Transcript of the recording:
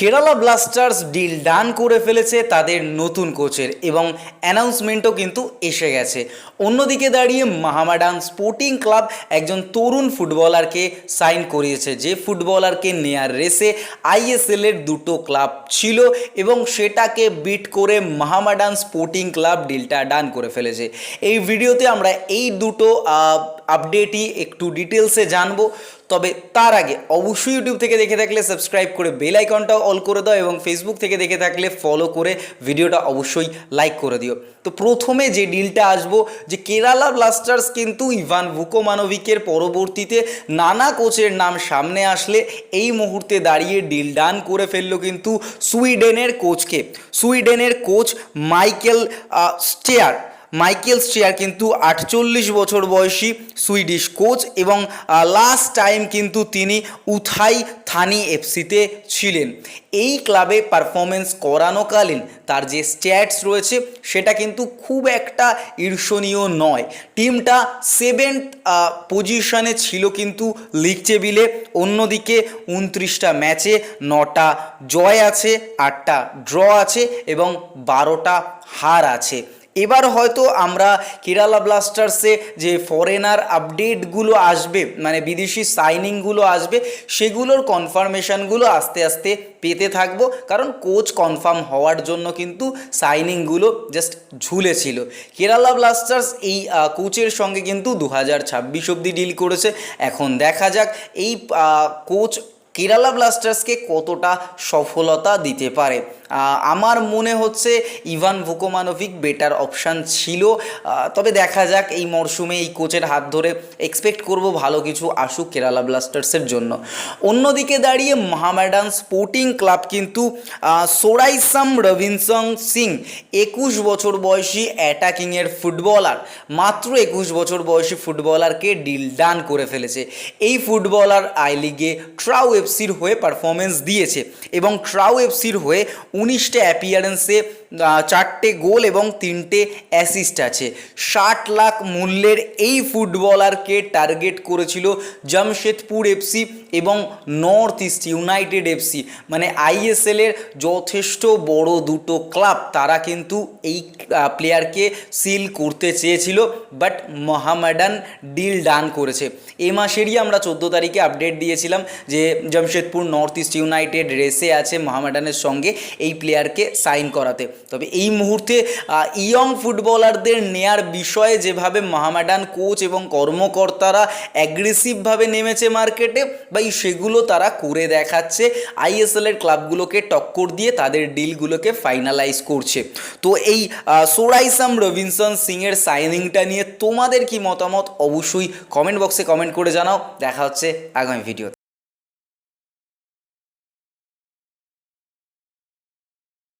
Kerala Blasters deal done করে ফেলেছে তাদের নতুন কোচের এবং অ্যানাউন্সমেন্টও কিন্তু এসে গেছে। অন্যদিকে দাঁড়িয়ে মাহামাডান স্পোর্টিং ক্লাব একজন তরুণ ফুটবলারকে সাইন করিয়েছে, যে ফুটবলারকে নেয়ার রেসে আইএসএল এর দুটো ক্লাব ছিল এবং সেটাকে বিট করে মাহামাডান স্পোর্টিং ক্লাব ডিলটা ডান করে ফেলেছে। এই ভিডিওতে আমরা এই দুটো আপডেটই একটু ডিটেলসে জানব। তবে তার আগে অবশ্যই ইউটিউব থেকে দেখে থাকলে সাবস্ক্রাইব করে বেল আইকনটাও অল করে দাও এবং ফেসবুক থেকে দেখে থাকলে ফলো করে ভিডিওটা অবশ্যই লাইক করে দিও। তো প্রথমে যে ডিলটা আসব, যে কেরালা ব্লাস্টার্স কিন্তু ইভান ভুকোমানোভিকের পরবর্তীতে নানা কোচের নাম সামনে আসলে এই মুহূর্তে দাঁড়িয়ে ডিল ডান করে ফেলল কিন্তু সুইডেনের কোচকে। সুইডেনের coach Michael Stahre. Michael Stahre কিন্তু আটচল্লিশ বছর বয়সী সুইডিশ কোচ এবং লাস্ট টাইম কিন্তু তিনি উথাই থানি এফসিতে ছিলেন। এই ক্লাবে পারফরমেন্স করানোকালীন তার যে স্ট্যাটস রয়েছে, সেটা কিন্তু খুব একটা ঈর্ষণীয় নয়। টিমটা সেভেন্থ পজিশনে ছিল কিন্তু লিগ টেবিলে অন্যদিকে উনত্রিশটা ম্যাচে নটা জয় আছে, আটটা ড্র আছে এবং বারোটা হার আছে। এবার হয়তো আমরা কেরালা ব্লাস্টার্সে যে ফরেনার আপডেটগুলো আসবে মানে বিদেশি সাইনিংগুলো আসবে, সেগুলোর কনফার্মেশনগুলো আস্তে আস্তে পেতে থাকব। কারণ কোচ কনফার্ম হওয়ার জন্য কিন্তু সাইনিংগুলো জাস্ট ঝুলেছিল। কেরালা ব্লাস্টার্স এই কোচের সঙ্গে কিন্তু দু হাজার ছাব্বিশ অব্দি ডিল করেছে। এখন দেখা যাক, এই কোচ কেরালা ব্লাস্টার্সকে কতটা সফলতা দিতে পারে? আমার মনে হচ্ছে ইভান ভুকোমানোভিক বেটার অপশান ছিল। তবে দেখা যাক, এই মরশুমে এই কোচের হাত ধরে এক্সপেক্ট করব ভালো কিছু আসুক কেরালা ব্লাস্টার্সের জন্য। অন্যদিকে দাঁড়িয়ে মহামেডান স্পোর্টিং ক্লাব কিন্তু সোরাইসাম রবিনসং সিং একুশ বছর বয়সী অ্যাটাকিংয়ের ফুটবলার মাত্র একুশ বছর বয়সী ফুটবলারকে ডিল ডান করে ফেলেছে। এই ফুটবলার আই লিগে ট্রাউ এফসির হয়ে পারফরমেন্স দিয়েছে এবং ট্রাউ এফসির হয়ে উনিশটা অ্যাপিয়ারেন্সে চারটে গোল এবং তিনটে অ্যাসিস্ট আছে। ষাট লাখ মূল্যের এই ফুটবলারকে টার্গেট করেছিল জামশেদপুর এফসি এবং নর্থ ইস্ট ইউনাইটেড এফসি। মানে আইএসএলের যথেষ্ট বড় দুটো ক্লাব তারা কিন্তু এই প্লেয়ারকে সিল করতে চেয়েছিল বাট মোহামেডান ডিল ডান করেছে। এ মাসেরই আমরা চোদ্দ তারিখে আপডেট দিয়েছিলাম যে জামশেদপুর নর্থ ইস্ট ইউনাইটেড রেসে আছে মোহামেডানের সঙ্গে এই প্লেয়ারকে সাইন করাতে। তবে এই মুহূর্তে ইয়ং ফুটবলারদের নেয়ার বিষয়ে যেভাবে মোহামেডান কোচ এবং কর্মকর্তারা অ্যাগ্রেসিভভাবে নেমেছে মার্কেটে বা সেগুলো তারা করে দেখাচ্ছে। আইএসএলের ক্লাবগুলোকে টক্কর দিয়ে তাদের ডিলগুলোকে ফাইনালাইজ করছে। তো এই সোরাইসাম রবিনসন সিংয়ের সাইনিংটা নিয়ে তোমাদের কি মতামত? অবশ্যই কমেন্ট বক্সে কমেন্ট করে জানাও। দেখা হচ্ছে আগামী ভিডিও